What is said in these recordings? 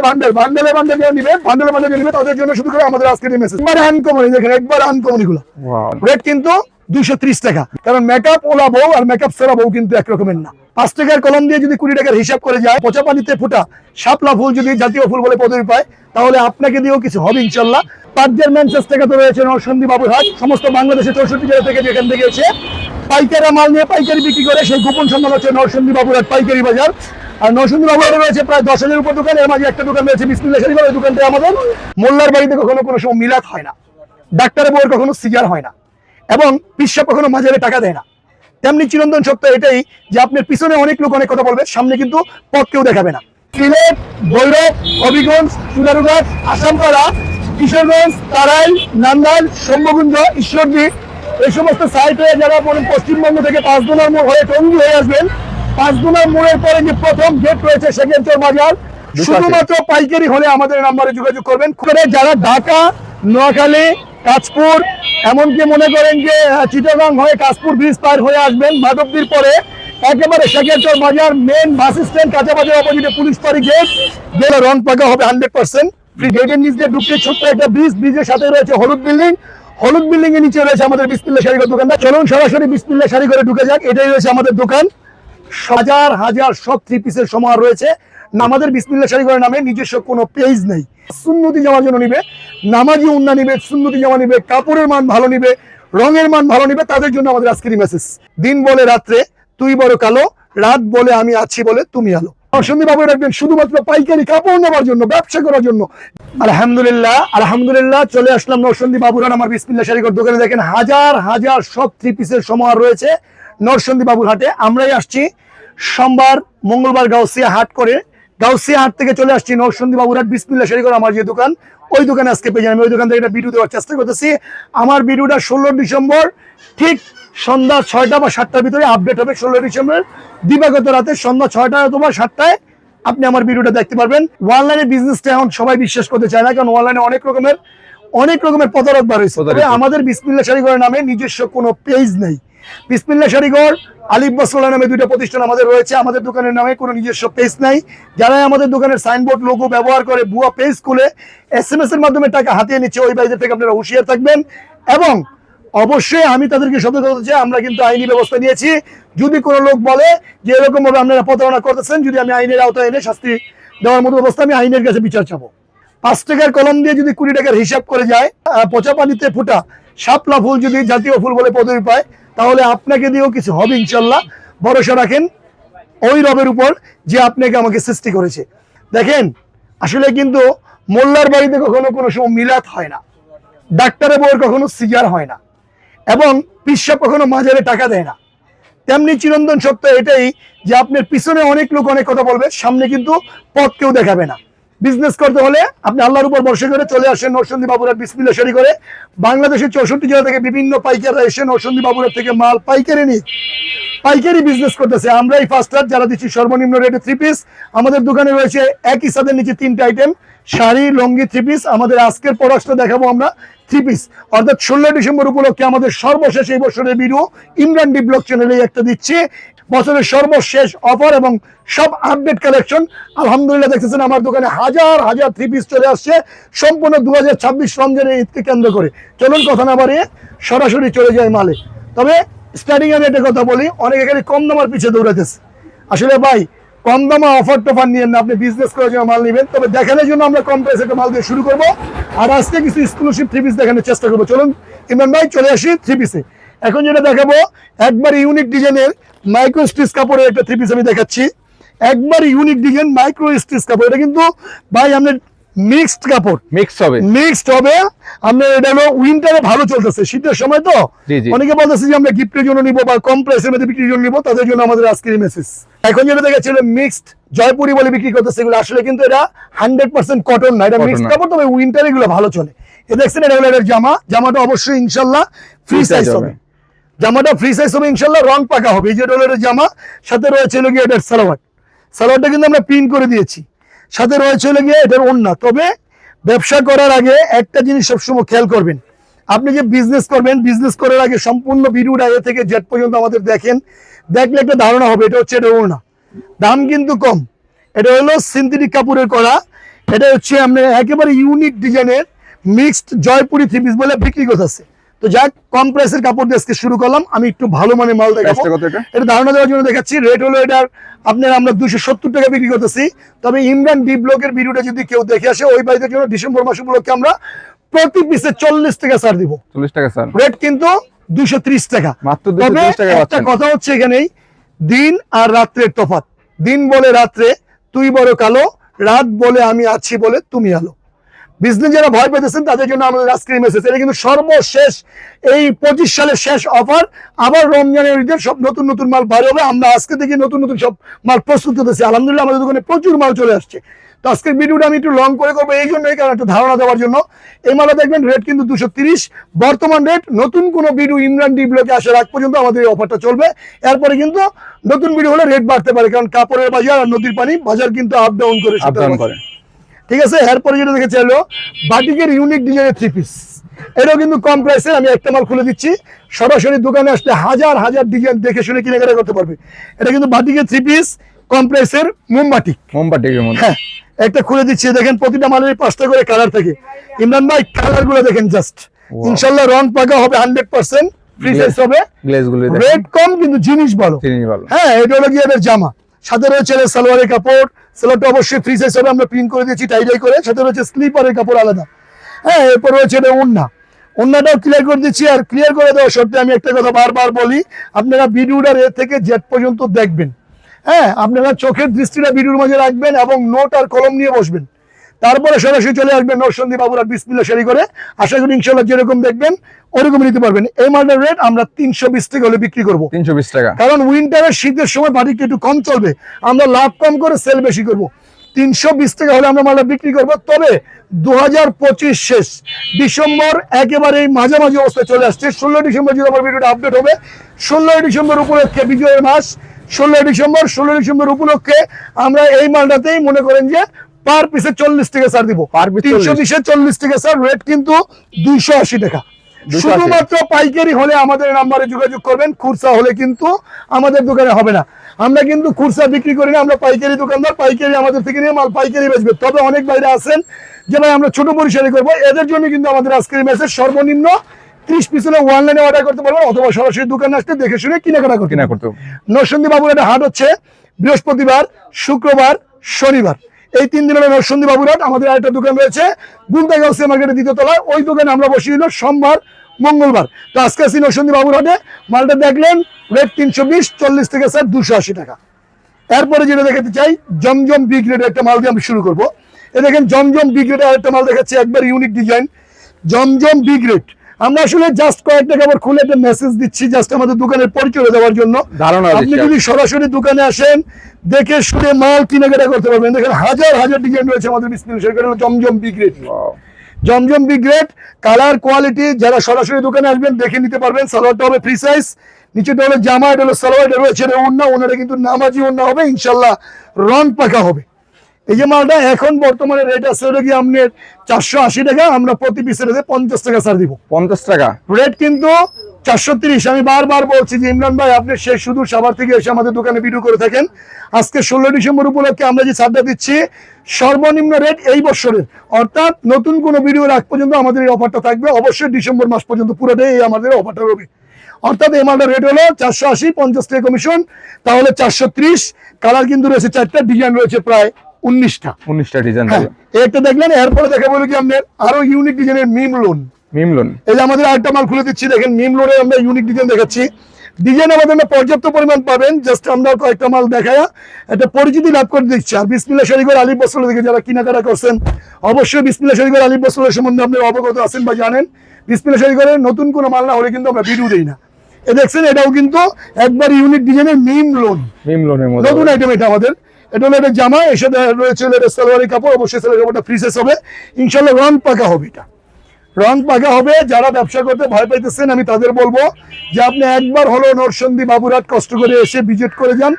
Bundle বান্ডেলে bundle যারা নিবে বান্ডেলে bundle নিবে তাদের জন্য শুধু করে আমাদের আজকের মেসেজ একবার আনকমন দেখেন একবার আনকমনগুলো রেট কিন্তু দুইশো ত্রিশ টাকা। কারণ মেকআপ ওলা বউ আর মেকআপ সেরা বউ কিন্তু এক রকমের না। পাঁচ টাকার কলম দিয়ে যদি কুড়ি টাকার হিসাব করে যায়, পচা পানিতে ফুটা শাপলা ফুল যদি জাতীয় ফুল বলে পদবি পায়, তাহলে আপনাকে দিয়েও কিছু হবে ইনশাল্লাহ। ম্যানচেস তো রয়েছে নরসন্দী সমস্ত বাংলাদেশের চৌষট্টি জেলা থেকে যেখান থেকে এসে পাইকারা মাল নিয়ে পাইকারি বিক্রি করে, সেই গোপন সন্ধান হচ্ছে নরসন্দী বাবুরহাট পাইকারি বাজার। আর নরসন্দী বাবুরহাটে রয়েছে প্রায় দশ হাজার উপর দোকান। এর মাঝে একটা দোকান রয়েছে বিসমিল্লা ওই দোকানটা আমাদের। মোল্লার বাড়িতে কখনো কোনো সময় মিলাদ হয় না। ডাক্তারের বউয়ের কখনো সিজার হয় না। এবং পিসাব কখনো মাঝারে টাকা দেয় না। তেমনি চিরন্তন সত্য এটাই যে আপনার পিছনে অনেক লোক অনেক কথা বলবে সামনে কিন্তু পথ কেউ দেখাবে না। সিলেট ভৈরব হবিগঞ্জ সুদারুঘাট আসামপাড়া কিশোরগঞ্জ তারাইল নান্দাল শম্ভকুঞ্জ ঈশ্বরদী এই সমস্ত সাইটে যারা পরে- পশ্চিমবঙ্গ থেকে পাঁচ পাঁচদোনার মোড় হয়ে টঙ্গি হয়ে আসবেন পাঁচদোনার মোড়ের পরে যে প্রথম গেট রয়েছে সেকেন্ডচর বাজার শুধুমাত্র পাইকারি হলে আমাদের নাম্বারে যোগাযোগ করবেন। যারা ঢাকা নোয়াখালী কাঁচপুর এমনকি মনে করেন যে চিটাগাং হয়ে কাঁচপুর ব্রিজ পার হয়ে আসবেন মাধবদীর পরে, একেবারে সেকেন্ডচর বাজার মেন বাস স্ট্যান্ড কাঁচা বাজার অপোজিটে পুলিশ পাড়ি গেট যেটা রং পাকা হবে হান্ড্রেড পার্সেন্ট গেটের নিচ দিয়ে ঢুকতে ছোট্ট একটা ব্রিজ ব্রিজের সাথে রয়েছে হলুদ বিল্ডিং হলুদ বিল্ডিং এর নিচে রয়েছে আমাদের বিসমিল্লা শাড়িঘর দোকানটা। চলুন সরাসরি বিসমিল্লা শাড়ি করে ঢুকে যাক। এটাই রয়েছে আমাদের দোকান। হাজার হাজার সব থ্রি পিসের সমাহার রয়েছে। আমাদের বিসমিল্লা শাড়িঘরের নামে নিজস্ব কোনো পেজ নেই। সুন্নতি জামার জন্য নিবে। নামাজি উন্না নিবে, সুন্নতি জামা নিবে, কাপড়ের মান ভালো নিবে, রঙের মান ভালো নিবে, তাদের জন্য আমাদের আজকের মেসেজ দিন বলে রাত্রে, তুই বড় কালো, রাত বলে আমি আছি বলে তুমি আলো। সন্দীপ বাবু রাখবেন শুধুমাত্র পাইকারি কাপড় নেওয়ার জন্য, ব্যবসা করার জন্য। আলহামদুলিল্লাহ আলহামদুলিল্লাহ, চলে আসলাম নরসন্দী বাবুরান আমার বিসমিল্লা শাড়িঘর দোকানে দেখেন, হাজার হাজার সব থ্রি পিসের সমাহার রয়েছে নরসন্দী বাবুর হাটে। আমরাই আসছি সোমবার, মঙ্গলবার, গাউসিয়া হাট করে। গাউসিয়া হাট থেকে চলে আসছি নরসন্দী বাবুরহাট বিসমিল্লা শাড়িঘর আমার যে দোকান। ওই দোকানে আজকে পেয়ে যাবেন ওই দোকান থেকে একটা ভিডিও দেওয়ার চেষ্টা করতেছি। আমার ভিডিওটা ষোলো ডিসেম্বর ঠিক সন্ধ্যা ছয়টা বা সাতটার ভিতরে আপডেট হবে ষোলো ডিসেম্বর দিবাগত রাতে সন্ধ্যা ছয়টা অথবা সাতটায় আপনি আমার ভিডিওটা দেখতে পারবেন। অনলাইনে বিজনেসটা এখন সবাই বিশ্বাস করতে চায় না কারণ অনলাইনে অনেক রকমের অনেক রকমের প্রতারক বার হয়েছে। আমাদের বিসমিল্লা শাড়িঘরের নামে নিজস্ব কোনো পেজ নেই। বিসমিল্লা শাড়িঘর আলিফ বসলা নামে দুইটা প্রতিষ্ঠান আমাদের রয়েছে, আমাদের দোকানের নামে কোনো নিজস্ব পেজ নাই। যারা আমাদের দোকানের সাইনবোর্ড লোগো ব্যবহার করে ভুয়া পেজ খুলে এস এম এস এর মাধ্যমে টাকা হাতিয়ে নিচ্ছে, ওই বাইরে থেকে আপনারা হুঁশিয়ার থাকবেন। এবং অবশ্যই আমি তাদেরকে সতর্ক করতে আমরা কিন্তু আইনি ব্যবস্থা নিয়েছি। যদি কোনো লোক বলে যে এরকম ভাবে আপনারা প্রতারণা করতেছেন, যদি আমি আইনের আওতায় এনে শাস্তি দেওয়ার মতো ব্যবস্থা আমি আইনের কাছে বিচার চাবো। পাঁচ টাকার কলম দিয়ে যদি কুড়ি টাকার হিসাব করে যায় পচা পানিতে ফুটা, শাপলা ফুল যদি জাতীয় ফুল বলে পদবি পায় তাহলে আপনাকে দিয়েও কিছু হবে ইনশাল্লাহ। ভরসা রাখেন ওই রবের উপর যে আপনাকে আমাকে সৃষ্টি করেছে। দেখেন, আসলে কিন্তু মোল্লার বাড়িতে কখনো কোনো সময় মিলাত হয় না। ডাক্তারের বউয়ের কখনো সিজার হয় না। এবং পিসাব কখনো মাঝারে টাকা দেয় না। তেমনি চিরন্তন সত্য এটাই যে আপনার পিছনে অনেক লোক অনেক কথা বলবে, সামনে কিন্তু পথ কেউ দেখাবে না। বিজনেস করতে হলে আপনি আল্লাহর উপর বর্ষে করে চলে আসেন নরসন্দী বাবুরার বিসমিল্লা শাড়ি করে। বাংলাদেশের চৌষট্টি জেলা থেকে বিভিন্ন পাইকাররা এসে নরসন্দী বাবুরার থেকে মাল পাইকারি নি পাইকারি বিজনেস করতেছে। আমরাই ফার্স্ট যারা দিচ্ছি সর্বনিম্ন রেটে থ্রি পিস আমাদের দোকানে রয়েছে একই সাথে নিচে তিনটা আইটেম শাড়ি, লঙ্গি থ্রি পিস আমাদের আজকের প্রোডাক্টটা দেখাবো আমরা থ্রি পিস অর্থাৎ ষোলো ডিসেম্বর উপলক্ষে আমাদের সর্বশেষ এই বছরের ভিডিও ইমরান ডি ব্লক চ্যানেলে একটা দিচ্ছি। বছরের সর্বশেষ অফার এবং সব আপডেট কালেকশন আলহামদুলিল্লাহ দেখতেছেন আমার দোকানে হাজার হাজার থ্রি পিস চলে আসছে। সম্পূর্ণ দু হাজার ছাব্বিশ রমজানের ঈদকে কেন্দ্র করে। চলুন কথা না বাড়িয়ে সরাসরি চলে যায় মালে। তবে স্টার্টিং আমি একটা কথা বলি, অনেক এখানে কম দামার পিছিয়ে দৌড়াতেছে আসলে ভাই কম দামে অফার টফার নিয়ে না, আপনি বিজনেস করার জন্য মাল নেবেন। তবে দেখানোর জন্য আমরা কম প্রাইসে মাল দিয়ে শুরু করব। আর আজকে কিছু স্কলারশিপ থ্রি পিস দেখানোর চেষ্টা করব। চলুন, ইমরান ভাই, চলে আসি থ্রি পিসে এখন যেটা দেখাবো, একবার ইউনিক ডিজাইনের মাইক্রো স্টিচ কাপড়ের একটা থ্রি পিস আমি দেখাচ্ছি। একবার ইউনিক ডিজাইন মাইক্রো স্টিচ কাপড়। এটা কিন্তু, ভাই, আপনার মিক্সড কাপড়। মিক্স হবে। মিক্সড হবে। আপনার এটা উইন্টারে ভালো চলতেছে। শীতের সময় তো। অনেকে বলতেছে যে আমরা গিফটের জন্য নিবো বা কম প্রাইসের মধ্যে বিক্রির জন্য নিবো তাদের জন্য আমাদের আজকের মেসেজ এখন যেটা মিক্সড জয়পুরি বলে বিক্রি করতেছে এগুলো আসলে কিন্তু এটা হান্ড্রেড পার্সেন্ট কটন না। এটা মিক্সড কাপড় তবে উইন্টারে এগুলো ভালো চলে। এ দেখছেন এটা হলো এটার জামা। জামাটা অবশ্যই ইনশাল্লাহ ফ্রি সাইজ হবে। জামাটা ফ্রি সাইজ হবে ইনশাল্লাহ রং পাকা হবে। এই যে এটা হলো জামা সাথে রয়েছে হলো গিয়ে এটার সালোয়ার। সালোয়ারটা কিন্তু আমরা প্রিন্ট করে দিয়েছি। সাথে রয়েছে হলো গিয়ে এটার ওন্না তবে ব্যবসা করার আগে একটা জিনিস সবসময় খেয়াল করবেন। আপনি যে বিজনেস করবেন বিজনেস করার আগে সম্পূর্ণ ভিডিওটা আগে থেকে জেট পর্যন্ত আমাদের দেখেন। দেখলে একটা ধারণা হবে, এটা হচ্ছে এটা ওড়না। দাম কিন্তু কম। এটা হলো সিনথেটিক কাপড়ের করা। এটা হচ্ছে আপনার একেবারে ইউনিক ডিজাইনের মিক্সড জয়পুরি থ্রি পিস বলে বিক্রি করতেছে। তো যাক কম প্রাইসের কাপড় দিয়ে আজকে শুরু করলাম। আমি একটু ভালো মানের মাল দেখাবো। এটা? ধারণা দেওয়ার জন্য দেখাচ্ছি। রেট হলো এটার আপনার আমরা দুশো সত্তর টাকা বিক্রি করতেছি। তবে ইমরান ডি ব্লকের ভিডিওটা যদি কেউ দেখে আসে ওই বাড়িতে জন্য ডিসেম্বর মাস উপলক্ষে আমরা প্রতি পিসে চল্লিশ টাকা ছাড় দিব। চল্লিশ টাকা স্যার রেট কিন্তু দুশো ত্রিশ টাকা। মাত্র তবে টাকা একটা কথা হচ্ছে এখানেই দিন আর রাত্রের তফাৎ। দিন বলে রাত্রে তুই বড় কালো রাত বলে আমি আছি বলে তুমি আলো। বিজনেস যারা ভয় পেতেছেন তাদের জন্য আমাদের আজকের মেসেজ এটা কিন্তু সর্বশেষ এই পঁচিশ সালের শেষ অফার আবার রমজানের ঈদের সব নতুন নতুন মাল বার হবে। আমরা আজকে থেকে নতুন নতুন সব মাল প্রস্তুত করতেছি। আলহামদুলিল্লাহ আমাদের দোকানে প্রচুর মাল চলে আসছে। তো আজকের ভিডিওটা আমি একটু লং করে করব। এই জন্য কারণ একটা ধারণা দেওয়ার জন্য। এই মালা দেখবেন রেট কিন্তু দুশো তিরিশ। বর্তমান রেট নতুন কোনো ভিডিও ইমরান ডি ব্লকে আসার আগ পর্যন্ত আমাদের এই অফারটা চলবে। এরপরে কিন্তু নতুন ভিডিও হলে রেট বাড়তে পারে। কারণ কাপড়ের বাজার আর নদীর পানি বাজার কিন্তু আপ ডাউন করে করে। ঠিক আছে? এরপরে যেটা দেখেছি হলো বাটিকের ইউনিক ডিজাইনের থ্রি পিস এটাও কিন্তু কম প্রাইসে আমি একটা মাল খুলে দিচ্ছি। সরাসরি দোকানে আসলে হাজার হাজার ডিজাইন দেখে শুনে কেনাকাটা করতে পারবে। এটা কিন্তু বাটিকের থ্রি পিস কম প্রাইসের মোমবাটিক মোমবাটিকের মধ্যে। হ্যাঁ একটা খুলে দিচ্ছি দেখেন প্রতিটা মালের পাঁচটা করে কালার থাকে। ইমরান ভাই কালারগুলো দেখেন জাস্ট ইনশাল্লাহ রং পাকা হবে হান্ড্রেড পার্সেন্ট ফ্রি সাইজ হবে। রেট কম কিন্তু জিনিস ভালো। চিনি ভালো। হ্যাঁ এটা হলো গিয়ে জামা। সাথে রয়েছে সালোয়ারের কাপড় সালোয়ারটা অবশ্যই ফ্রি সাইজ হবে আমরা প্রিন্ট করে দিয়েছি টাই করে। সাথে রয়েছে স্লিপারের কাপড় আলাদা। হ্যাঁ এরপর রয়েছে এটা ওন্না ওন্নাটাও ক্লিয়ার করে দিচ্ছি, আর ক্লিয়ার করে দেওয়া সত্ত্বে আমি একটা কথা বারবার বলি, আপনারা ভিডিওটার এ থেকে জেট পর্যন্ত দেখবেন। হ্যাঁ আপনারা চোখের দৃষ্টিটা ভিডিওর মাঝে রাখবেন এবং নোট আর কলম নিয়ে বসবেন। তারপরে সরাসরি চলে আসবেন নরসন্দী বাবুরা বিসমিল্লা শাড়ি করে। আশা করি ইনশাল্লাহ যেরকম দেখবেন ওরকম নিতে পারবেন। এই মালটার রেট আমরা তিনশো বিশ টাকা হলে বিক্রি করব। তিনশো বিশ টাকা। কারণ উইন্টারের শীতের সময় বাড়িটা একটু কম চলবে? আমরা লাভ কম করে সেল বেশি করব। তিনশো বিশ টাকা হলে আমরা মালটা বিক্রি করব। তবে দু হাজার পঁচিশ শেষ। ডিসেম্বর একেবারে এই মাঝামাঝি অবস্থায় চলে আসছে। ষোলো ডিসেম্বর যদি আমার ভিডিওটা আপডেট হবে ষোলোই ডিসেম্বর উপলক্ষে বিজয়ের মাস। ষোলোই ডিসেম্বর ষোলোই ডিসেম্বর উপলক্ষে আমরা এই মালটাতেই মনে করেন যে পার পিসে চল্লিশ টাকা স্যার দিব। তিনশো 40 বিশে চল্লিশ টাকা স্যার রেট কিন্তু দুইশো আশি টাকা। শুধুমাত্র পাইকারি হলে আমাদের নাম্বারে যোগাযোগ করবেন খুরসা হলে কিন্তু আমাদের দোকানে হবে না। আমরা কিন্তু খুরসা বিক্রি করি না আমরা পাইকারি দোকানদার পাইকারি আমাদের থেকে নিয়ে মাল পাইকারি বেচবে। তবে অনেক বাইরে আছেন যে ভাই আমরা ছোট পরিসরে করব। এদের জন্য কিন্তু আমাদের আজকের মেসেজ সর্বনিম্ন ত্রিশ পিছনে অনলাইনে অর্ডার করতে পারবেন অথবা সরাসরি দোকানে আসতে দেখে শুনে কেনাকাটা করতে কিনা করতে। নরসন্দী বাবুর একটা হাট হচ্ছে বৃহস্পতিবার শুক্রবার শনিবার। এই তিন দিনের বাবুর হাট আমাদের আরেকটা দোকান রয়েছে গুলতা গাউসিয়া মার্কেটের দ্বিতীয় তলায়। ওই দোকানে আমরা বসি হলো সোমবার, মঙ্গলবার। তো আজকে আসি নরসন্দী বাবুর হাটে মালটা দেখলেন রেট তিনশো বিশ, চল্লিশ থেকে স্যার দুশো আশি টাকা। এরপরে যেটা দেখাতে চাই, জমজম বি গ্রেডের একটা মাল দিয়ে আমি শুরু করব। এ দেখেন, জমজম বি গ্রেডের একটা মাল দেখাচ্ছি, একবার unique design Zamzam B grade আমরা আসলে জাস্ট কয়েকটা খাবার খুলে একটা মেসেজ দিচ্ছি জাস্ট আমাদের দোকানের পরিচয় দেওয়ার জন্য। আপনি যদি সরাসরি দোকানে আসেন দেখে শুনে মাল কেনাকাটা করতে পারবেন। দেখেন হাজার হাজার ডিজাইন রয়েছে আমাদের বিসমিল সেখানে Zamzam B grade Wow. Zamzam B grade colour quality যারা সরাসরি দোকানে আসবেন দেখে নিতে পারবেন। সালোয়ারটা হবে ফ্রি সাইজ নিচেটা হলো জামা এটা হলো সালোয়ার এটা রয়েছে ওন্না ওনারা কিন্তু নামাজি ওন্না হবে ইনশাল্লাহ রং পাকা হবে। এই যে মালটা এখন বর্তমানে রেট আছে হলো কি আপনার চারশো আশি টাকা আমরা প্রতি পিসের পঞ্চাশ টাকা ছাড় দিব। পঞ্চাশ টাকা? রেট কিন্তু চারশো তিরিশ। আমি বারবার বলছি যে ইমরান ভাই আপনি শেষ শুধু সাভার থেকে এসে আমাদের দোকানে ভিডিও করে থাকেন। আজকে ষোলো ডিসেম্বর উপলক্ষে আমরা যে ছাড়টা দিচ্ছি সর্বনিম্ন রেট এই বছরের। অর্থাৎ নতুন কোনো ভিডিও রাখ পর্যন্ত আমাদের এই অফারটা থাকবে। অবশ্যই ডিসেম্বর মাস পর্যন্ত পুরোটাই এই আমাদের অফারটা রবে অর্থাৎ এই মালটার রেট হলো চারশো আশি পঞ্চাশ টাকা কমিশন তাহলে চারশো ত্রিশ। কালার কিন্তু রয়েছে চারটা ডিজাইন রয়েছে প্রায় উনিশটা। উনিশটা ডিজাইন হ্যাঁ একটা দেখলেন এরপরে দেখা বলি কি আপনার আরও ইউনিক ডিজাইনের মিম লোন মিমলন এই যে আমাদের আরেকটা মাল খুলে দিচ্ছি দেখেন মিম লোডে আমরা ইউনিক ডিজাইন দেখাচ্ছি। ডিজাইন আমাদের পর্যাপ্ত পরিমাণ পাবেন জাস্ট আমরা কয়েকটা মাল দেখায়া একটা পরিচিতি লাভ করে দিচ্ছি। আর বিসমিল্লা শরীফের বসলের দিকে যারা কেনাকাটা করছেন অবশ্যই বিসমিল্লা শরীফের আলিফ বসলের সম্বন্ধে আপনি অবগত আছেন বা জানেন। বিসমিল্লা শরীফের নতুন কোনো মাল না হলে কিন্তু আমরা ভিডিও দিই না। এ দেখছেন এটাও কিন্তু একবার ইউনিক ডিজাইনের মিম লোন মিমলনের মধ্যে নতুন আইটেম এটা আমাদের। এটা হলো জামা এর সাথে রয়েছে সালোয়ারি কাপড়, অবশ্যই সালোয়ারি কাপড়টা ফ্রিসেস হবে। ইনশাল্লাহ রং পাকা হবে এটা। রং পাকা হবে, যারা ব্যবসা করতে ভয় পাইতেছেন, আমি তাদের বলব যে আপনি একবার হলো নরসন্দী বাবুরাট কষ্ট করে এসে ভিজিট করে যান।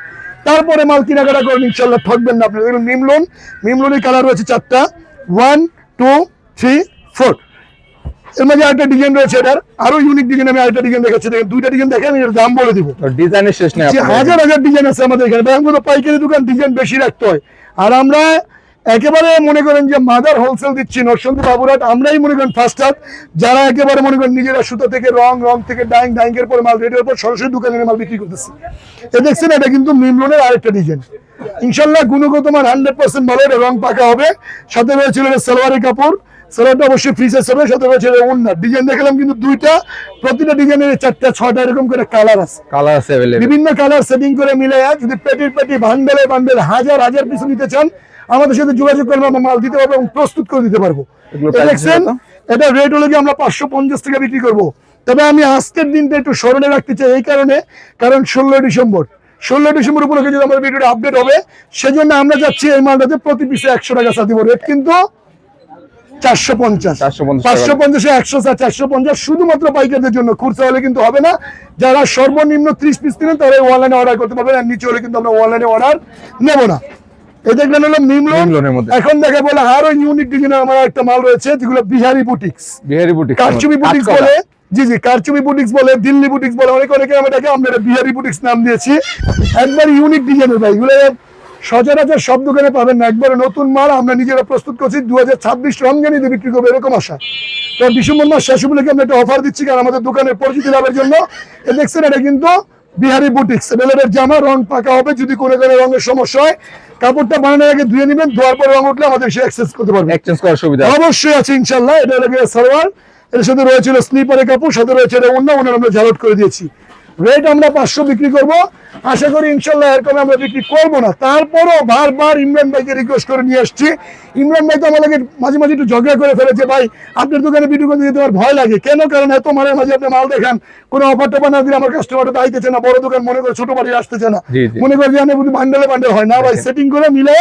তারপরে মাল কেনাকাটা করেন ইনশাল্লাহ ঠকবেন না আপনি। দেখুন মিমলোন মিমলোনের কালার রয়েছে চারটা। ওয়ান টু থ্রি ফোর এর মাঝে আরেকটা ডিজাইন রয়েছে এটার। আরও ইউনিক ডিজাইন আমি আরেকটা ডিজাইন দেখাচ্ছি। দেখেন দুইটা ডিজাইন এর দাম বলে দিব। ডিজাইনের শেষ নেই হাজার হাজার ডিজাইন আছে আমাদের এখানে। ব্যাংকগুলো পাইকারি দোকান ডিজাইন বেশি রাখতে হয়। আর আমরা একেবারে মনে করেন যে মাদার হোলসেল দিচ্ছি নরসন্দী বাবুরাট আমরাই মনে করেন ফার্স্ট হাত যারা একেবারে মনে করেন নিজেরা সুতো থেকে রং রং থেকে ডাইং ডাইং এর পর মাল রেটের উপর সরাসরি দোকানে মাল বিক্রি করতেছি। এ দেখছেন এটা কিন্তু মিমলনের আরেকটা ডিজাইন ইনশাল্লাহ গুণগত মান হান্ড্রেড পার্সেন্ট ভালো এটা রং পাকা হবে। সাথে রয়েছিল সালোয়ারি কাপড়। সালোয়ারটা অবশ্যই ফ্রিজের হবে সাথে রয়েছে ওনার ডিজাইন দেখালাম কিন্তু দুইটা প্রতিটা ডিজাইনের চারটা ছয়টা এরকম করে কালার আছে। কালার আছে বিভিন্ন কালার সেটিং করে মিলে যদি পেটির পেটি বান্ডেলে বান্ডেল হাজার হাজার পিস নিতে চান আমাদের সাথে যোগাযোগ করব আমরা মাল দিতে পারব এবং প্রস্তুত করে দিতে পারব। দেখছেন এটা রেট হলো কি আমরা পাঁচশো পঞ্চাশ টাকা বিক্রি করব। তবে আমি আজকের দিনটা একটু স্মরণে রাখতে চাই এই কারণে কারণ ষোলোই ডিসেম্বর। ষোলোই ডিসেম্বর উপলক্ষে যদি আমার ভিডিওটা আপডেট হবে সেজন্য আমরা যাচ্ছি এই মালটাতে প্রতি পিসে একশো টাকা সাথে দিব রেট কিন্তু চারশো পঞ্চাশ। পাঁচশো পঞ্চাশে একশো চারশো পঞ্চাশ। শুধুমাত্র পাইকারদের জন্য খুচরা হলে কিন্তু হবে না। যারা সর্বনিম্ন ত্রিশ পিস কিনেন তারা অনলাইনে অর্ডার করতে পারবেন। আর নিচে হলে কিন্তু আমরা অনলাইনে অর্ডার নেব না। এই দেখলেন হলো মিমলোনের মধ্যে। এখন দেখা বলে আরও ইউনিক ডিজাইনের আমার একটা মাল রয়েছে যেগুলো বিহারি বুটিক্স বিহারি বুটিক কারচুপি বুটিক্স বলে জি জি কারচুপি বুটিক্স বলে দিল্লি বুটিক্স বলে অনেক অনেকে আমরা এটাকে আমরা বিহারি বুটিক্স নাম দিয়েছি। একবার ইউনিক ডিজাইনের ভাই এগুলো সচরাচর সব দোকানে পাবেন না। একবারে নতুন মাল আমরা নিজেরা প্রস্তুত করছি। দু হাজার ছাব্বিশ রমজানি দিয়ে বিক্রি করব এরকম আশা। তো ডিসেম্বর মাস শেষ উপলক্ষে আমরা একটা অফার দিচ্ছি? কারণ আমাদের দোকানের পরিচিতি লাভের জন্য। এ দেখছেন এটা কিন্তু বিহারি বুটিক্স বেলের জামা রং পাকা হবে। যদি কোনো কোনো রঙের সমস্যা হয় কাপড়টা বানানোর আগে ধুয়ে নেবেন। ধোয়ার পর রং উঠলে আমাদের সে অ্যাক্সেস করতে পারবে। এক্সচেঞ্জ করার সুবিধা অবশ্যই আছে ইনশাল্লাহ এটা লাগে সালোয়ার। এর সাথে রয়েছিল স্লিপারের কাপড় সাথে রয়েছে এটা অন্য অন্য আমরা ঝালট করে দিয়েছি। রেট আমরা পাঁচশো বিক্রি করব। আশা করি ইনশাল্লাহ এরকম আমরা বিক্রি করব না। তারপরও বারবার ইমরান ভাইকে রিকোয়েস্ট করে নিয়ে আসছি। ইমরান ভাই তো আমাদেরকে মাঝে মাঝে একটু ঝগড়া করে ফেলেছে ভাই আপনার দোকানে ভিডিও করতে যেতে আমার ভয় লাগে। কেন? কারণ এত মানে মাঝে আপনি মাল দেখান। কোনো অফার টফার না দিলে আমার কাস্টমারটা আইতেছে না। বড় দোকান মনে করে ছোট বাড়ি আসতেছে না। মনে করে যে আমি বান্ডেলে বান্ডেল হয় না। ভাই সেটিং করে মিলে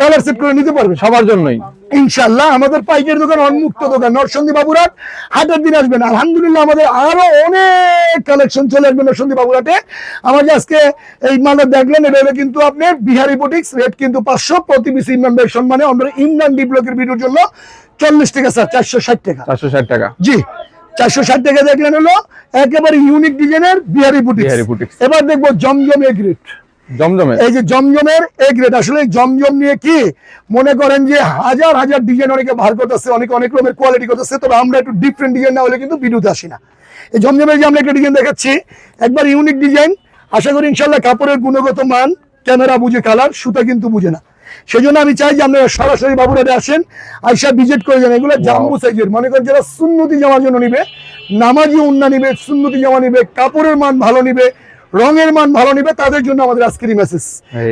কালার সেট করে নিতে পারবে সবার জন্যই। ইনশাল্লাহ আমাদের পাইকারি দোকান উন্মুক্ত দোকান নরসন্দী বাবুরাট হাটের দিন আসবেন। আলহামদুলিল্লাহ আমাদের আরও অনেক কালেকশন চলে আসবে নরসন্দী বাবুরাটে আমার আজকে এই মালটা দেখলেন এটা হলো কিন্তু আপনি বিহারি বুটিক্স রেট কিন্তু পাঁচশো প্রতি পিস ইমরান ভাই সম্মানে। আমরা ইমরান ব্লকের ভিডিওর জন্য চল্লিশ টাকা স্যার চারশো ষাট টাকা। চারশো ষাট টাকা। জি চারশো ষাট টাকা দেখলেন হলো একেবারে ইউনিক ডিজাইনের বিহারি বুটিক্স। এবার দেখব জমজম এগ রেট জমজমে এই যে জমজমের এই গ্রেড আসলে জমজম নিয়ে কি? মনে করেন যে হাজার হাজার ডিজাইন অনেকে বার করতেছে অনেকে অনেক রকমের কোয়ালিটি করতেছে তবে আমরা একটু ডিফারেন্ট ডিজাইন না হলে কিন্তু ভিডিওতে আসি না। এই জমজমের যে আমরা একটা ডিজাইন দেখাচ্ছি একবার ইউনিক ডিজাইন আশা করি ইনশাল্লাহ কাপড়ের গুণগত মান ক্যামেরা বুঝে কালার সুতা কিন্তু বুঝে না। সেই জন্য আমি চাই যে আপনারা সরাসরি বাবুরাটে আসেন আইসা ভিজিট করে যান। এগুলো জাম্বু সাইজের মনে করেন যারা সুন্নতি জামার জন্য নিবে নামাজি উন্না নিবে সুন্নতি জামা নিবে কাপড়ের মান ভালো নিবে রঙের মান ভালো নিবে তাদের জন্য আমাদের আজকের মেসেজ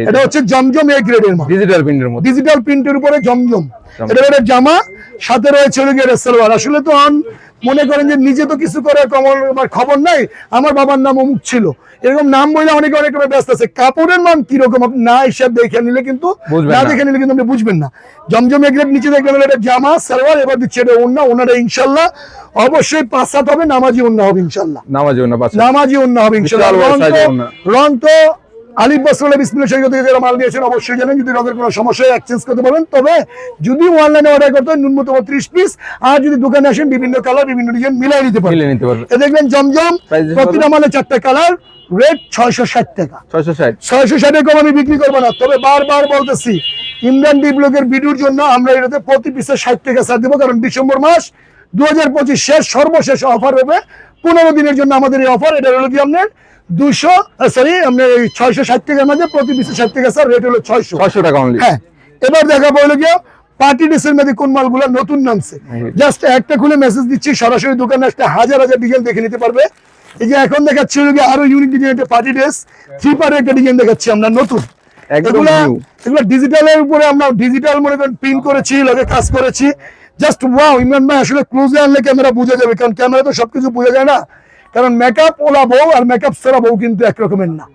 এটা হচ্ছে জমজম এ গ্রেডের মান। ডিজিটাল প্রিন্টের মধ্যে। ডিজিটাল প্রিন্টের উপরে জমজম। এটা জামা সাথে রয়েছে গিয়ে সালোয়ার। আসলে তো আন মনে করেন যে নিজে তো কিছু করে আমার খবর নাই আমার বাবার নাম অমুক ছিল। এরকম নাম বলে অনেকে অনেক ব্যস্ত আছে। কাপড়ের মান কীরকম আপনি না হিসাব দেখে নিলে কিন্তু না। দেখে নিলে কিন্তু আপনি বুঝবেন না। জমজম এগ্রেড নিচে দেখবেন এটা জামা সালোয়ার এবার দিচ্ছে এটা ওন্না ওনারা ইনশাল্লাহ অবশ্যই পাঁচ সাত হবে নামাজি ওন্না হবে ইনশাল্লাহ। নামাজি পাচ্ছে নামাজি অন্য হবে বড় রং তো- আলিফ বসলে বিসমিল্লাহ শরীফ থেকে যারা মাল নিয়েছেন অবশ্যই জানেন যদি রঙের কোনো সমস্যা হয় এক্সচেঞ্জ করতে পারবেন। তবে যদি অনলাইনে অর্ডার করতে হয় ন্যূনতম ত্রিশ পিস আর যদি দোকানে আসেন বিভিন্ন কালার বিভিন্ন ডিজাইন মিলাই নিতে পারবেন। এ দেখবেন জমজম প্রতিটা মালে চারটা কালার রেট ছয়শো ষাট টাকা। ছয়শো ষাট। ছয়শো কম আমি বিক্রি করব না। তবে বারবার বলতেছি ডি ব্লকের ভিডিওর জন্য আমরা এটাতে প্রতি পিসে ষাট টাকা ছাড় দেবো কারণ ডিসেম্বর মাস দু হাজার পঁচিশ শেষ সর্বশেষ অফার হবে। পনেরো দিনের জন্য আমাদের এই অফার এটা হলো কি আপনার দুশো সরি আপনার এই ছয়শো ষাট টাকার মধ্যে প্রতি পিসে ষাট টাকা স্যার রেট হলো ছয়শো। ছয়শো টাকা অনলি হ্যাঁ এবার দেখা বলে গিয়ে পার্টি ড্রেসের মধ্যে কোন মালগুলো নতুন নামছে। জাস্ট একটা খুলে মেসেজ দিচ্ছি সরাসরি দোকানে আসতে হাজার হাজার ডিজাইন দেখে নিতে পারবে। এই যে এখন দেখাচ্ছি হলো আরও ইউনিক ডিজাইন একটা পার্টি ড্রেস থ্রি একটা ডিজাইন দেখাচ্ছি আমরা নতুন। এগুলো ডিজিটালের উপরে আমরা ডিজিটাল মনে করেন প্রিন্ট করেছি লগে কাজ করেছি। জাস্ট ওয়াও ইমরান ভাই আসলে ক্লোজে আনলে ক্যামেরা বোঝা যাবে কারণ ক্যামেরা তো সবকিছু বোঝা যায় না। কারণ মেকআপ ওলা বউ আর মেকআপ সেরা বউ কিন্তু একরকমের না।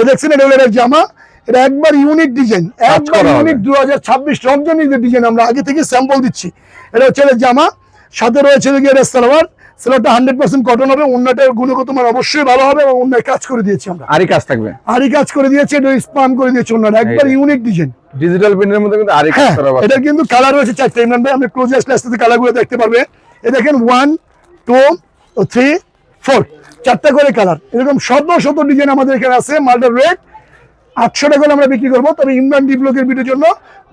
এ দেখছেন এটা হলো জামা এটা একবার ইউনিক ডিজাইন একবার ইউনিক দু হাজার ছাব্বিশ রমজানের যে ডিজাইন আমরা আগে থেকে স্যাম্পল দিচ্ছি। এটা হচ্ছে জামা সাথে রয়েছে গিয়ে এটা সালোয়ার সালোয়ারটা হান্ড্রেড পার্সেন্ট কটন হবে অন্যটার গুণগত মান অবশ্যই ভালো হবে এবং অন্য কাজ করে দিয়েছি আমরা। আরই কাজ থাকবে। আরই কাজ করে দিয়েছে এটা স্পাম করে দিয়েছে অন্যটা একবার ইউনিক ডিজাইন ডিজিটাল প্রিন্টের মধ্যে কিন্তু আরই কাজ হ্যাঁ করা এটার কিন্তু কালার রয়েছে চারটে। ইমরান ভাই আপনি ক্লোজ আসলে আস্তে কালারগুলো দেখতে পারবে। এ দেখেন ওয়ান টু থ্রি ফোর চারটা করে কালার এরকম শত শত ডিজাইন আমাদের এখানে আছে মালটার রেট আটশো টাকা আমরা বিক্রি করব। তবে ইমরান ডি ব্লকের ভিডিওর জন্য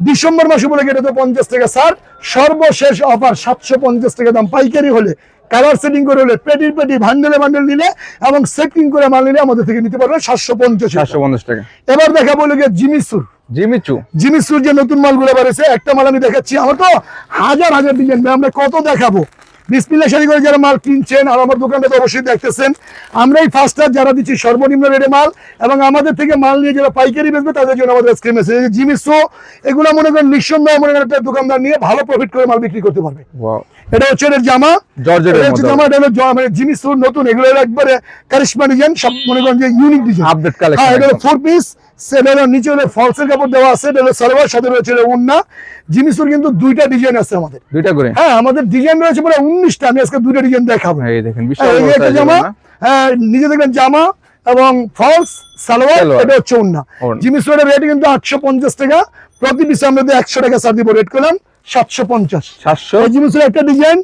ডিসেম্বর মাসে বলে এটা তো পঞ্চাশ টাকা স্যার সর্বশেষ অফার সাতশো পঞ্চাশ টাকা দাম। পাইকারি হলে কালার সেটিং করে হলে পেটি পেটি ভান্ডেলে ভান্ডেল নিলে এবং সেটিং করে মাল নিলে আমাদের থেকে নিতে পারবে সাতশো পঞ্চাশ চারশো পঞ্চাশ টাকা। এবার দেখা বলে গিয়ে জিমিসুর জিমিচু জিমিসুর যে নতুন মালগুলো বেড়েছে একটা মাল আমি দেখাচ্ছি। আমার তো হাজার হাজার ডিজাইন আমরা কত দেখাবো? বিসমিল্লা শাড়ি করে যারা মাল কিনছেন আর আমার দোকানটা তো অবশ্যই দেখতেছেন আমরাই ফার্স্টার যারা দিচ্ছি সর্বনিম্ন রেটে মাল এবং আমাদের থেকে মাল নিয়ে যারা পাইকারি বেচবে তাদের জন্য আমাদের স্ক্রিম আছে জিমিসো এগুলো মনে করেন নিঃসন্দেহে মনে করেন একটা দোকানদার নিয়ে ভালো প্রফিট করে মাল বিক্রি করতে পারবে। এটা হচ্ছে এর জামা। এটা জামা এটা মানে নতুন এগুলো একবারে কারিশমা ডিজাইন সব মনে করেন যে ইউনিক ডিজাইন Update collection হ্যাঁ এটা ফোর পিস নিচে হলো ফলসের কাপড় দেওয়া আছে এটা হলো সালোয়ার সাথে রয়েছে উন্না। জিমিসুর কিন্তু দুইটা ডিজাইন আছে আমাদের। দুইটা করে? হ্যাঁ আমাদের ডিজাইন রয়েছে প্রায় উনিশটা আমি আজকে দুইটা ডিজাইন দেখাবো। এই দেখেন হ্যাঁ, একটা জামা হ্যাঁ নিজে দেখবেন জামা এবং ফলস সালোয়ার। এটা হচ্ছে উন্না। জিমিসুরের রেট কিন্তু আটশো পঞ্চাশ টাকা। প্রতি পিসে আমরা একশো টাকা সার দিব রেট করলাম সাতশো পঞ্চাশ। সাতশো? জিমুসের একটা ডিজাইন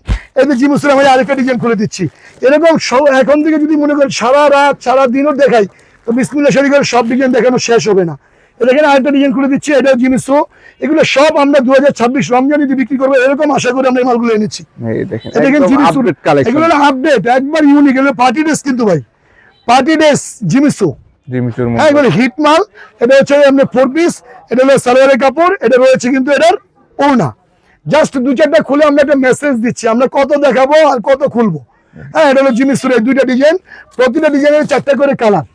জিমুসের আমি আরেকটা ডিজাইন খুলে দিচ্ছি। এরকম এখন থেকে যদি মনে করেন সারা রাত সারা দিনও দেখাই তো বিসমিল্লা শরীফ সব ডিজাইন দেখানো শেষ হবে না। দেখেন আরেকটা ডিজাইন খুলে দিচ্ছি এটা জিমিসো এগুলো সব আমরা দু হাজার ছাব্বিশ রমজান যদি বিক্রি করব এরকম আশা করে আমরা এই মালগুলো এনেছি। এই দেখেন এই জিমিসো আপডেট এগুলো আপডেট একবার ইউনিক এগুলো পার্টি ড্রেস কিন্তু ভাই। পার্টি ড্রেস জিমিসো জিমিচুর হ্যাঁ এগুলো হিট মাল এটা হচ্ছে আপনার ফোর পিস এটা হলো সালোয়ারের কাপড় এটা রয়েছে কিন্তু এটার ওড়না। জাস্ট দু চারটা খুলে আমরা একটা মেসেজ দিচ্ছি আমরা কত দেখাবো আর কত খুলবো। হ্যাঁ এটা হলো জিনিস দুইটা ডিজাইন প্রতিটা ডিজাইনের চারটা করে কালার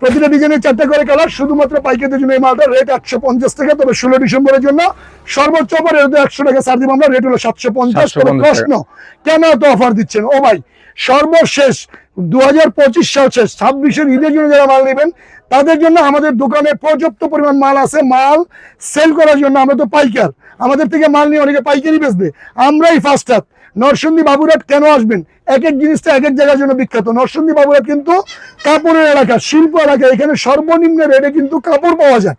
প্রতিটা ডিজাইনের চারটা করে কালার শুধুমাত্র পাইকারদের জন্য এই মালটা রেট একশো পঞ্চাশ টাকা তবে ষোলো ডিসেম্বরের জন্য সর্বোচ্চ অফার এটা একশো টাকা ছাড় দিব আমরা রেট হলো সাতশো পঞ্চাশ 750 প্রশ্ন কেন এত অফার দিচ্ছেন? ও ভাই সর্বশেষ দু হাজার পঁচিশ সাল শেষ ছাব্বিশের ঈদের জন্য যারা মাল নেবেন তাদের জন্য আমাদের দোকানে পর্যাপ্ত পরিমাণ মাল আছে মাল সেল করার জন্য আমরা তো পাইকার আমাদের থেকে মাল নিয়ে অনেকে পাইকারি বেচবে আমরাই ফার্স্ট হাত নরসিংদী বাবুরাট কেন আসবেন? এক এক জিনিসটা এক এক জায়গার জন্য বিখ্যাত। নরসিংদী বাবুরাট কিন্তু কাপড়ের এলাকা, শিল্প এলাকা। এখানে সর্বনিম্ন রেটে কিন্তু কাপড় পাওয়া যায়।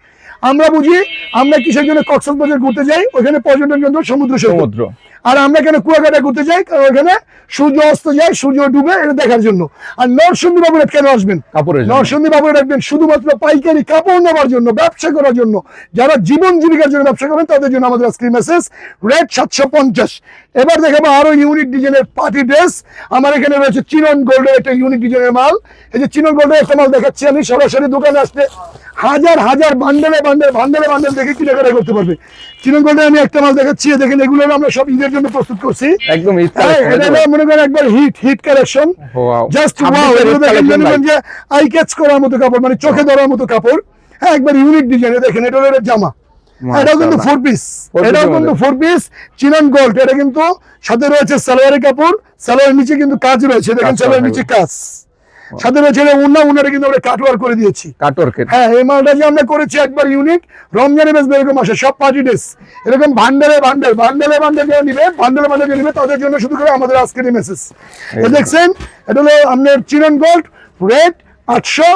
আমরা বুঝি, আমরা কিসের জন্য কক্সবাজার ঘুরতে যাই? ওখানে পর্যটন কেন্দ্র সমুদ্র সমুদ্র। আর আমরা কেন কুয়াকাটা ঘুরতে যাই কারণ ওখানে সূর্য অস্ত যায় সূর্য ডুবে এটা দেখার জন্য। আর নরসিংদী বাবুরাট কেন আসবেন। নরসিংদী বাবু রাখবেন শুধুমাত্র পাইকারি কাপড় নেওয়ার জন্য ব্যবসা করার জন্য। যারা জীবন জীবিকার জন্য ব্যবসা করবেন তাদের জন্য আমাদের আজকে মেসেজ রেট সাতশো পঞ্চাশ। এবার দেখাবো আরও ইউনিক ডিজাইনের পার্টি ড্রেস আমার এখানে রয়েছে চিনন গোল্ডের একটা ইউনিক ডিজাইনের মাল। এই যে চিনন গোল্ডের একটা মাল দেখাচ্ছি আমি সরাসরি দোকানে আসতে হাজার হাজার বান্ডেলে বান্ডেল বান্ডেলে বান্ডেল দেখে কেনাকাটা করতে পারবে। চিনন গোল্ডের আমি একটা মাল দেখাচ্ছি দেখেন এগুলো আমরা সব ঈদের জন্য প্রস্তুত করছি। একদম হ্যাঁ, এটা মনে করেন একবার hit hit collection just wow যে আই ক্যাচ করার মতো কাপড় মানে চোখে ধরার মতো কাপড়। হ্যাঁ একবার ইউনিক ডিজাইন দেখেন এটা হলো জামা। এটাও কিন্তু ফোর পিস এটাও কিন্তু ফোর পিস চিনন গোল্ড এটা কিন্তু সাথে রয়েছে সালোয়ারের কাপড় সালোয়ারের নিচে কিন্তু কাজ রয়েছে। দেখেন সালোয়ারের নিচে কাজ। সাথে রয়েছে উন্না উন্নাটা কিন্তু আমরা কাটওয়ার করে দিয়েছি। কাটওয়ার্কের হ্যাঁ এই মালটা যে আমরা করেছি একবার ইউনিক বেশ এরকম আসে সব পার্টি ড্রেস এরকম ভান্ডারে ভান্ডাল ভান্ডালে ভান্ডাল যারা নিবে ভান্ডাল যারা নিবে তাদের জন্য শুধু করে আমাদের আজকের মেসেজ দেখছেন এটা হলো আপনার চিনন গোল্ড রেট আটশো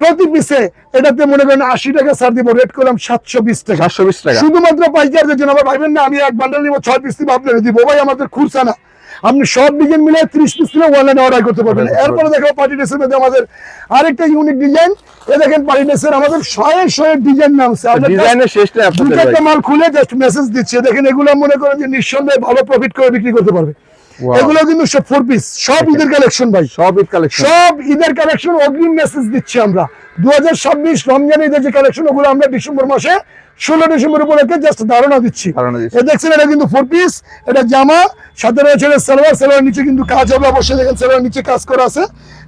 প্রতি পিসে এটাতে মনে করেন আশি টাকা ছাড় দিব রেট করলাম সাতশো বিশ টাকা। সাতশো বিশ টাকা। শুধুমাত্র পাইকারদের জন্য আবার ভাইবেন না আমি এক বান্ডাল নিবো ছয় পিস দিব আপনার দিব। ভাই আমাদের খুরসা না আপনি সব ডিজাইন মিলে ত্রিশ পিস কিলো অনলাইনে অর্ডার করতে পারবেন। এরপরে দেখো পার্টি ড্রেসের মধ্যে আমাদের আরেকটা ইউনিক ডিজাইন এ দেখেন পার্টি ড্রেসের আমাদের শয়ে শয়ে ডিজাইন নামছে। ডিজাইনের শেষটা দু আপনাদের চারটা মাল খুলে জাস্ট মেসেজ দিচ্ছে। দেখেন এগুলো মনে করেন যে নিঃসন্দেহে ভালো প্রফিট করে বিক্রি করতে পারবে। এগুলো কিন্তু সব ফোর পিস সব ঈদের কালেকশন ভাই। সব ঈদ কালেকশন সব ঈদের কালেকশন অগ্রিম মেসেজ দিচ্ছি আমরা। দু হাজার ছাব্বিশ রমজান ঈদের যে কালেকশন ওগুলো আমরা ডিসেম্বর মাসে ষোলো ডিসেম্বর উপলক্ষে জাস্ট ধারণা দিচ্ছি। দেখছেন এটা কিন্তু ফোর পিস এটা জামা সাথে রয়েছে এটা সালোয়ার সালোয়ার নিচে কিন্তু কাজ হবে অবশ্যই দেখেন সালোয়ার নিচে কাজ করা আছে।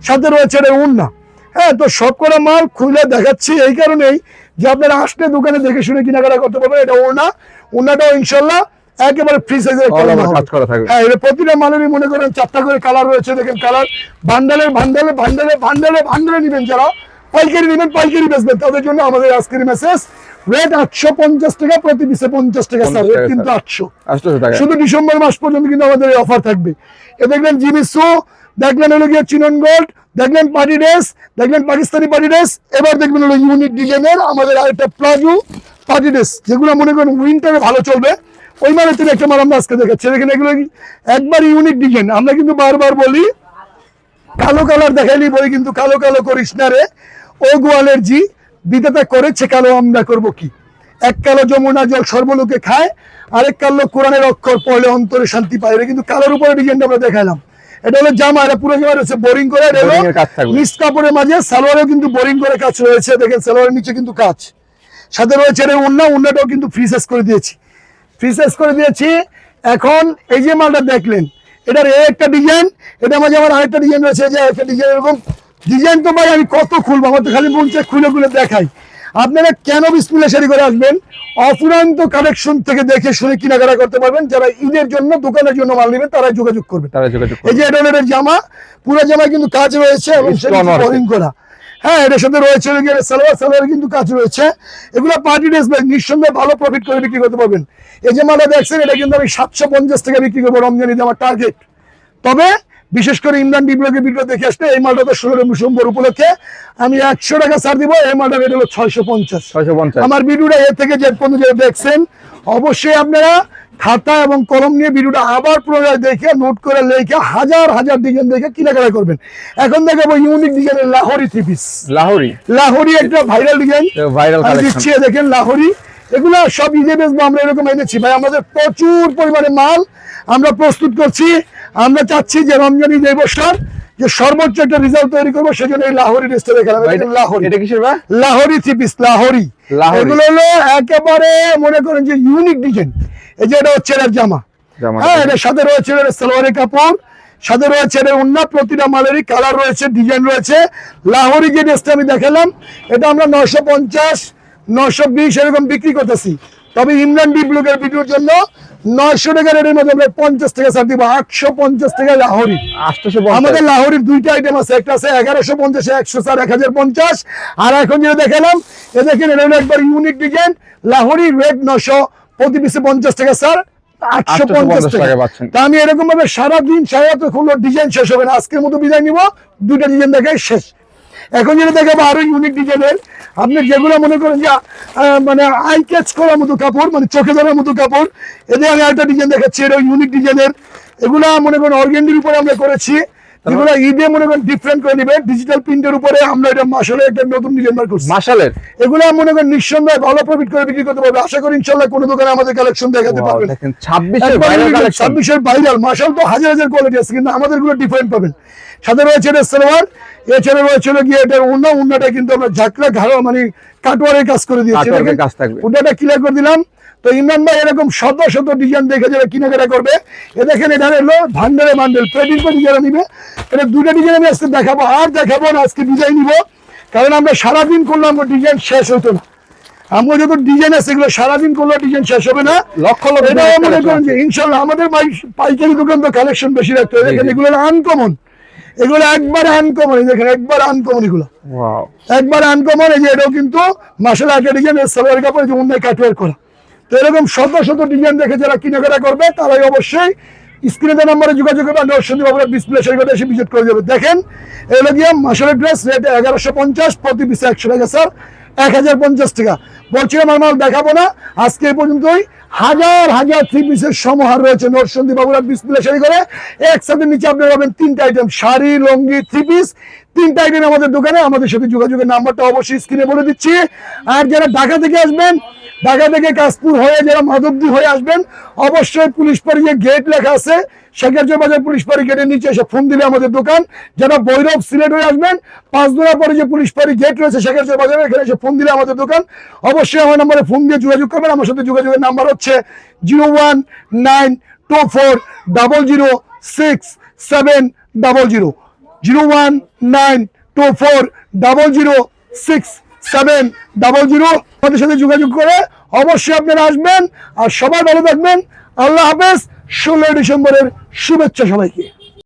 সাথে রয়েছে এটা উন্না হ্যাঁ তো সব করা মাল খুলে দেখাচ্ছি এই কারণেই যে আপনারা আসলে দোকানে দেখে শুনে কেনাকাটা করতে পারবেন এটা ওড়না ওড়নাটাও ইনশাল্লাহ একেবারে ফ্রি সাইজের কাজ করা থাকবে। হ্যাঁ এটা প্রতিটা মালেরই মনে করেন চারটা করে কালার রয়েছে দেখেন কালার বান্ডালের বান্ডালে বান্ডালে বান্ডালে বান্ডালে নেবেন যারা। পাইকারি নেবেন পাইকারি বেচবেন। তাদের জন্য আমাদের আজকের মেসেজ রেট আটশো পঞ্চাশ টাকা প্রতি পিসে পঞ্চাশ টাকা স্যার রেট কিন্তু আটশো। শুধু ডিসেম্বর মাস পর্যন্ত কিন্তু আমাদের এই অফার থাকবে। এ দেখলেন জিমিসু দেখলেন হলো গিয়ে চিনন গোল্ড দেখলেন পার্টি ড্রেস দেখলেন পাকিস্তানি পার্টি ড্রেস এবার দেখবেন হলো ইউনিক ডিজাইনের আমাদের আরেকটা প্লাজো পার্টি ড্রেস যেগুলো মনে করেন উইন্টারে ভালো চলবে। ওই মানে থেকে একটা মাল আমরা আজকে দেখাচ্ছি। দেখেন এগুলো একবার ইউনিক ডিজাইন আমরা কিন্তু বারবার বলি কালো কালার দেখাইলি বই কিন্তু কালো কালো করিস না রে। ও গোয়ালের জি বিধাতা করেছে কালো আমরা করব কি? এক কালো যমুনা জল সর্বলোকে খায় আরেক কালো কোরআনের অক্ষর পড়লে অন্তরে শান্তি পায়। এটা কিন্তু কালোর উপরে ডিজাইনটা আমরা দেখালাম এটা হলো জামা এটা পুরো জামা রয়েছে বোরিং করে। নিচ কাপড়ের মাঝে সালোয়ারেও কিন্তু বোরিং করে কাজ রয়েছে। দেখেন সালোয়ারের নিচে কিন্তু কাজ। সাথে রয়েছে এটা উন্না উন্নাটাও কিন্তু ফ্রি সাইজ করে দিয়েছি। ফ্রি সাইজ করে দিয়েছি। এখন এই যে মালটা দেখলেন এটার এ একটা ডিজাইন এটা মাঝে আমার আরেকটা ডিজাইন রয়েছে। যে একটা ডিজাইন এরকম ডিজাইন তো ভাই আমি কত খুলবো? আমার তো খালি মন চায় খুলে খুলে দেখাই। আপনারা কেন বিসমিল্লা শাড়ি করে আসবেন? অফুরান্ত কালেকশন থেকে দেখে শুনে কেনাকাটা করতে পারবেন। যারা ঈদের জন্য দোকানের জন্য মাল নেবেন তারাই যোগাযোগ করবেন তারা যোগাযোগ এই যে এটা জামা পুরো জামায় কিন্তু কাজ রয়েছে এবং করা। হ্যাঁ এটার সাথে রয়েছে সালোয়ার সালোয়ার কিন্তু কাজ রয়েছে। এগুলো পার্টি ড্রেস ব্যাগ নিঃসন্দেহে ভালো প্রফিট করে বিক্রি করতে পারবেন। এই যে মালটা দেখছেন এটা কিন্তু আমি সাতশো পঞ্চাশ টাকা বিক্রি করব রমজানিতে আমার টার্গেট তবে বিশেষ করে ইমরান ডিপ্লোকে ভিডিও দেখে আসলে এই মালটা তো ষোলো ডিসেম্বর উপলক্ষে আমি একশো টাকা ছাড় দিব এই মালটা রেট হলো ছয়শো পঞ্চাশ। ছয়শো পঞ্চাশ। আমার ভিডিওটা এ থেকে যে পর্যন্ত যেটা দেখছেন অবশ্যই আপনারা খাতা এবং কলম নিয়ে ভিডিওটা আবার পুনরায় দেখে নোট করে লেখে হাজার হাজার ডিজাইন দেখে কেনাকাটা করবেন। এখন দেখাবো ইউনিক ডিজাইনের লাহোরি থ্রি পিস লাহোরি। লাহোরি একটা ভাইরাল ডিজাইন ভাইরাল দিচ্ছি দেখেন লাহোরি। এগুলো সব ঈদে বেসবো আমরা এরকম এনেছি। ভাই আমাদের প্রচুর পরিমাণে মাল আমরা প্রস্তুত করছি। আমরা চাচ্ছি যে রমজান ঈদ এই যে সর্বোচ্চ একটা রেজাল্ট তৈরি করব সেজন্য এই লাহোরি এই দেখেন লাহোরি। এটা কিসের বা লাহোরি থ্রি পিস লাহোরি। এগুলো হলো একেবারে মনে করেন যে ইউনিক ডিজাইন এই যে এটা হচ্ছে এর জামা। হ্যাঁ এটার সাথে রয়েছে এর সালোয়ারের কাপড় সাথে রয়েছে এর অন্য প্রতিটা মালেরই কালার রয়েছে ডিজাইন রয়েছে। লাহোরি যে ড্রেসটা আমি দেখালাম এটা আমরা নশো পঞ্চাশ নশো বিশ এরকম বিক্রি করতেছি। তবে ইমরান ভিডিওর জন্য নয়শো টাকা রেটের মধ্যে আমরা পঞ্চাশ টাকা ছাড় দিব আটশো পঞ্চাশ টাকা লাহোরি। আমাদের লাহোরের দুইটা আইটেম আছে একটা আছে এগারোশো পঞ্চাশ একশো চার এক হাজার পঞ্চাশ। আর এখন যেটা দেখালাম এ দেখেন এটা একবার ইউনিক ডিজাইন লাহোরি রেট নশো প্রতি পিসে পঞ্চাশ টাকা স্যার আটশো পঞ্চাশ টাকা। তা আমি এরকম ভাবে সারাদিন সারা তো ডিজাইন শেষ হবে না আজকের মতো বিদায় নিব। দুইটা ডিজাইন দেখাই শেষ। এখন যেটা দেখাবো আরও ইউনিক ডিজাইনের আপনি যেগুলো মনে করেন যে মানে আই ক্যাচ করার মতো কাপড় মানে চোখে ধরার মতো কাপড় এদের আমি একটা ডিজাইন দেখাচ্ছি এটা ইউনিক ডিজাইনের এগুলা মনে করেন অর্গেন্ডির উপরে আমরা করেছি ঈদে মনে করেন ডিফারেন্ট করে ডিজিটাল প্রিন্টের উপরে আমরা এটা মাসালে একটা নতুন ডিজাইন বার করছি। মাসালের? এগুলো মনে করেন নিঃসন্দেহে ভালো প্রফিট করে বিক্রি করতে পারবে। আশা করি ইনশাল্লাহ কোনো দোকানে আমাদের কালেকশন দেখাতে পারবেন। ছাব্বিশের ছাব্বিশের ভাইরাল মাসাল তো হাজার হাজার কোয়ালিটি আছে কিন্তু আমাদেরগুলো ডিফারেন্ট পাবেন। সাথে রয়েছে এটা সালোয়ার। এছাড়া রয়েছে গিয়ে এটা অন্য অন্যটা কিন্তু আমরা ঝাঁকড়া ঘাড়ো মানে কাটোয়ারের কাজ করে দিয়েছি। কাজ থাকবে। ওটাটা ক্লিয়ার করে দিলাম। তো ইমরান ভাই এরকম শত শত ডিজাইন দেখে যারা কেনাকাটা করবে এ দেখেন এটা হলো ভান্ডারে বান্ডেল পেডির পেডি যারা নিবে এটা দুটো ডিজাইন আমি আজকে দেখাবো। আর দেখাবো না আজকে ডিজাইন নিব। কারণ আমরা সারাদিন করলে আমরা ডিজাইন শেষ হতো না। আমরা যত ডিজাইন আছে এগুলো সারাদিন করলে ডিজাইন শেষ হবে না। লক্ষ লক্ষ এটা মনে করেন যে ইনশাল্লাহ আমাদের পাই- পাইকারি দোকান তো কালেকশন বেশি রাখতে হবে। এগুলো আনকমন এগুলো একবার আনকমন দেখেন একবার আনকমন এগুলো। একবার আনকমন এই যে এটাও কিন্তু মাসাল আর্টের ডিজাইন সালোয়ার কাপড় যে অন্য কাটওয়ার করা। তো এরকম শত শত ডিজাইন দেখে যারা কেনাকাটা করবে তারাই অবশ্যই স্ক্রিনে নাম্বারে যোগাযোগ করবে নরসিংদী বাবুরা ডিসপ্লে কথা এসে ভিজিট করে যাবে। দেখেন এগুলো গিয়ে মাসালের ড্রেস রেট এগারোশো পঞ্চাশ প্রতি পিসে একশো টাকা স্যার এক হাজার পঞ্চাশ টাকা। বলছিলাম আমার দেখাবো না। আজকে এই পর্যন্তই। হাজার হাজার থ্রি পিসের সমাহার রয়েছে নরসন্দী বাবুরা ডিসপ্লে শাড়ি করে। একসাথে নিচে আপনি পাবেন তিনটা আইটেম শাড়ি, লঙ্গি থ্রি পিস তিনটা আইটেম আমাদের দোকানে, আমাদের সাথে যোগাযোগের নাম্বারটা অবশ্যই স্ক্রিনে বলে দিচ্ছি। আর যারা ঢাকা থেকে আসবেন, ঢাকা থেকে কাশপুর হয়ে যারা মাধবদী হয়ে আসবেন, অবশ্যই পুলিশ পাড়িয়ে গেট লেখা আছে। শেখারচর বাজার পুলিশ পাড়ি গেটের নিচে এসে ফোন দিলে আমাদের দোকান। যারা ভৈরব সিলেট হয়ে আসবেন, পাঁচ দোড়া পরে যে পুলিশ পাড়ি গেট রয়েছে শেখারচর বাজারে এখানে এসে ফোন দিলে আমাদের দোকান। অবশ্যই আমার নাম্বারে ফোন দিয়ে যোগাযোগ করবেন। আমার সাথে যোগাযোগের নাম্বার হচ্ছে zero one, nine, two four, double zero, six, seven, double zero zero one, nine, two four, double zero, six, seven, double zero. আমাদের সাথে যোগাযোগ করে অবশ্যই আপনারা আসবেন। আর সবাই ভালো থাকবেন। আল্লাহ হাফেজ। ষোলোই ডিসেম্বরের শুভেচ্ছা সবাইকে।